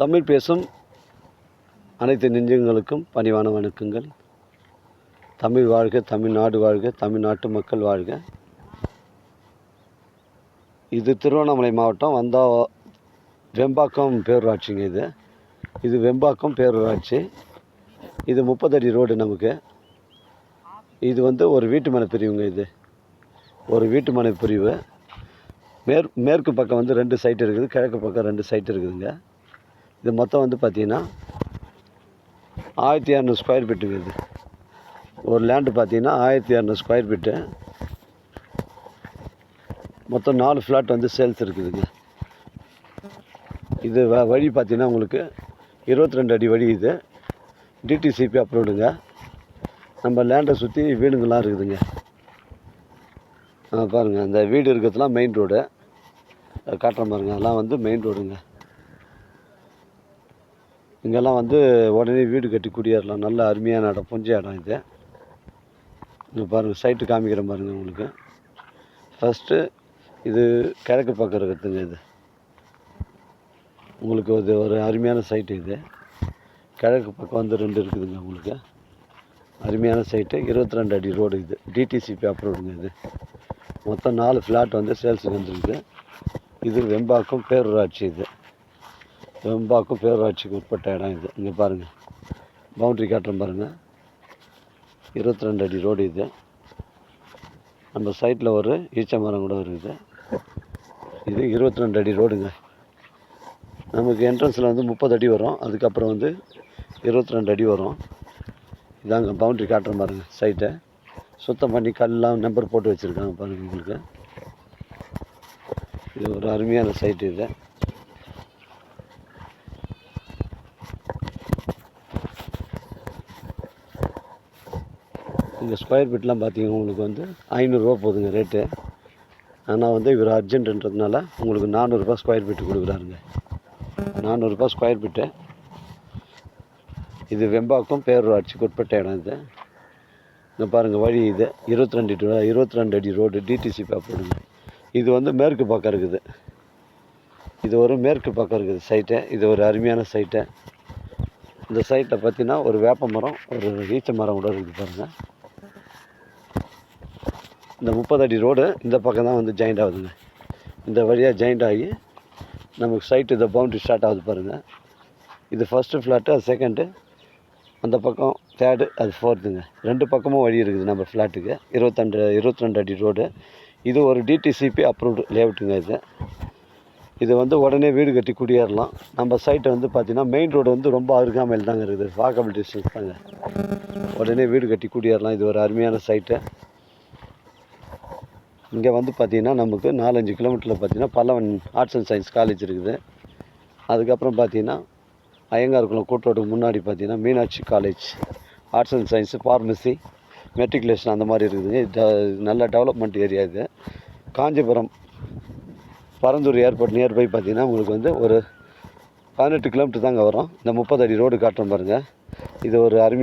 தமிழ் பேசும் அனைத்து நெஞ்சங்களுக்கும் பணிவான வணக்கங்கள். தமிழ் வாழ்க தமிழ்நாடு வாழ்க தமிழ்நாட்டு மக்கள் வாழ்க. இது திருவண்ணாமலை மாவட்டம் வந்தா வெம்பாக்கம் பேரூராட்சிங்க இது. இது வெம்பாக்கம் பேரூராட்சி. இது முப்பதடி ரோடு நமக்கு. இது வந்து ஒரு வீட்டு மனை பிரிவுங்க இது. ஒரு வீட்டு மனை பிரிவு. மேற் மேற்கு பக்கம் வந்து ரெண்டு சைட் இருக்குது கிழக்கு பக்கம் ரெண்டு சைட் இருக்குதுங்க. இது மொத்தம் வந்து பார்த்தீங்கன்னா ஆயிரத்தி இரநூறு ஸ்கொயர் ஃபீட்டுங்க இது. ஒரு லேண்டு பார்த்திங்கன்னா ஆயிரத்தி இரநூறு ஸ்கொயர் ஃபீட்டு மொத்தம் நாலு ஃப்ளாட் வந்து சேல்ஸ் இருக்குதுங்க. இது வ வழி பார்த்தீங்கன்னா உங்களுக்கு இருபத்தி ரெண்டு அடி வழி இது. டிடிசிபி அப்ரூவ்டுங்க நம்ம லேண்டை சுற்றி வீடுங்கள்லாம் இருக்குதுங்க. ஆ பாருங்கள் இந்த வீடு இருக்கிறதுலாம் மெயின் ரோடு காட்டுற பாருங்கள் அதெல்லாம் வந்து மெயின் ரோடுங்க இங்கெல்லாம் வந்து உடனே வீடு கட்டி குடியேறலாம். நல்ல அருமையான இடம் புஞ்ச இடம் இது. இது பாருங்கள் சைட்டு காமிக்கிறேன் பாருங்கள் உங்களுக்கு. ஃபஸ்ட்டு இது கிழக்கு பக்கம் இருக்கிறதுங்க இது. உங்களுக்கு இது ஒரு அருமையான சைட்டு இது. கிழக்கு பக்கம் வந்து ரெண்டு இருக்குதுங்க உங்களுக்கு. அருமையான சைட்டு இருபத்தி ரெண்டு அடி ரோடு இது. டிடிசிபி அப்ரூவ்டுங்க இது. மொத்தம் நாலு ஃப்ளாட் வந்து சேல்ஸுக்கு வந்துருக்கு. இது வெம்பாக்கம் பேரூராட்சி இது. வெம்பாக்கம் பேரூராட்சிக்கு உட்பட்ட இடம் இது. இங்கே பாருங்கள் பவுண்ட்ரி காட்டுறேன் பாருங்கள் இருபத்தி ரெண்டு அடி ரோடு இது. நம்ம சைட்டில் ஒரு ஈச்ச மரம் கூட இருக்குது. இது இருபத்தி ரெண்டு அடி ரோடுங்க. நமக்கு என்ட்ரன்ஸில் வந்து முப்பது அடி வரும். அதுக்கப்புறம் வந்து இருபத்தி ரெண்டு அடி வரும். இதாங்க பவுண்ட்ரி காட்டுறேன் பாருங்கள் சைட்டை சுத்தம் பண்ணி கல்லாம் நம்பர் போட்டு வச்சுருக்காங்க பாருங்கள் உங்களுக்கு. இது ஒரு அருமையான சைட்டு இது. இந்த ஸ்கொயர் ஃபீட்லாம் பார்த்தீங்கன்னா உங்களுக்கு வந்து ஐநூறுரூவா போகுதுங்க ரேட்டு ஆனால் வந்து இவர் அர்ஜென்ட்டுன்றதுனால உங்களுக்கு நானூறுரூபா ஸ்கொயர் ஃபீட்டு கொடுக்குறாருங்க. நானூறுரூபா ஸ்கொயர் ஃபீட்டு இது வெம்பாக்கம் பேரூராட்சிக்கு உட்பட்ட இடம் இது. இங்கே பாருங்கள் வழி இது. இருபத்தி ரெண்டு இருபத்தி ரெண்டு அடி ரோடு டிடிசி பேப்பருங்க இது வந்து மேற்கு பக்கம் இருக்குது. இது ஒரு மேற்கு பக்கம் இருக்குது சைட்டு இது ஒரு அருமையான சைட்டு இந்த சைட்டில் பார்த்தீங்கன்னா ஒரு வேப்ப மரம் ஒரு ஈச்ச மரம் கூட இருக்குது பாருங்கள் இந்த முப்பது அடி ரோடு இந்த பக்கம் தான் வந்து ஜாயிண்ட் ஆகுதுங்க. இந்த வழியாக ஜாயிண்ட் ஆகி நமக்கு சைட்டு இந்த பவுண்ட்ரி ஸ்டார்ட் ஆகுது பாருங்கள் இது ஃபஸ்ட்டு ஃப்ளாட்டு அது செகண்டு அந்த பக்கம் தேர்டு அது ஃபோர்த்துங்க ரெண்டு பக்கமும் வழி இருக்குது நம்ம ஃப்ளாட்டுக்கு இருபத்தண்டு இருபத்தி ரெண்டு அடி ரோடு இது ஒரு டிடிசிபி அப்ரூவ்டு லேஅவுட்டுங்க இது. இது வந்து உடனே வீடு கட்டி குடியேறலாம். நம்ம சைட்டை வந்து பார்த்திங்கன்னா மெயின் ரோடு வந்து ரொம்ப அருகாமையில் தாங்க இருக்குது. வாக்கபிள் டிஸ்டன்ஸ் தாங்க. உடனே வீடு கட்டி குடியேறலாம். இது ஒரு அருமையான சைட்டு இங்கே வந்து பார்த்திங்கன்னா நமக்கு நாலஞ்சு கிலோமீட்டரில் பார்த்திங்கன்னா Pallavan arts and science college இருக்குது. அதுக்கப்புறம் பார்த்திங்கன்னா ஐயங்கார்குளம் கூட்டோட்டுக்கு முன்னாடி பார்த்தீங்கன்னா Meenakshi college arts and science pharmacy matriculation அந்த மாதிரி இருக்குதுங்க ட- நல்ல டெவலப்மெண்ட் ஏரியா இது. காஞ்சிபுரம் பரந்தூர் ஏர்போர்ட் நியர்பை பார்த்தீங்கன்னா உங்களுக்கு வந்து ஒரு பதினெட்டு கிலோமீட்டர் தாங்க வரும். இந்த முப்பது அடி ரோடு காட்டுறோம் பாருங்கள் இது ஒரு அருமை